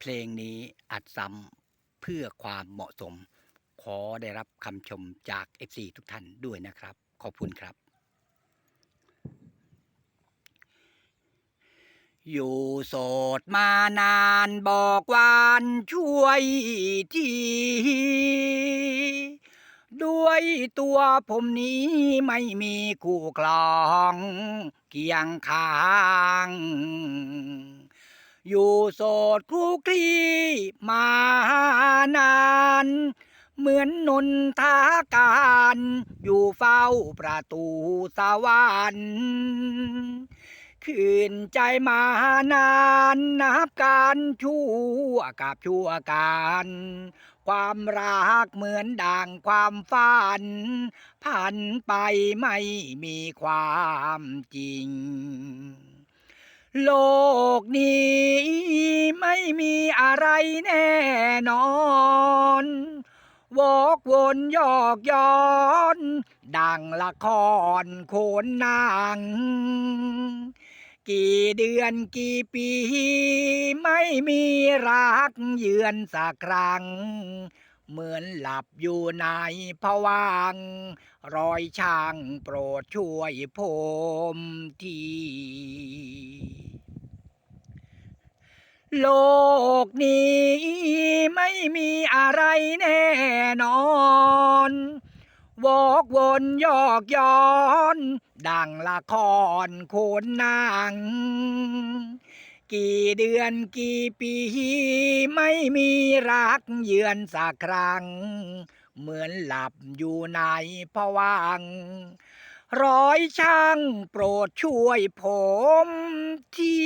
เพลงนี้อัดซ้ำเพื่อความเหมาะสม ขอได้รับคำชมจาก FC ทุกท่านด้วยนะครับ ขอบคุณครับ อยู่โสดมานานบอกวานช่วยทีด้วยตัวผมนี้ไม่มีคู่ครอง เคียงข้าง อยู่โสดคลุกคลีมานาน เหมือนนนทาการ อยู่เฝ้าประตูสวรรค์ขืนใจมานานนับการชั่วกับชั่วการ ความรักเหมือนด่างความฝันผ่านไปไม่มีความจริง โลกนี้ไม่มีอะไรแน่นอน วอกวนยอกย้อน ดังละครโขนนางกี่เดือนกี่ปี ไม่มีรักเยือนสักครั้ง เหมือนหลับอยู่ในผวังรอยช่างโปรดช่วยผมที โลกนี้ไม่มีอะไรแน่นอนวอกวนยอกย้อน ดังละครโคนนางกี่เดือนกี่ปีไม่มีรักเยือนสักครั้ง เหมือนหลับอยู่ในผวัง ร้อยช่างโปรดช่วยผมที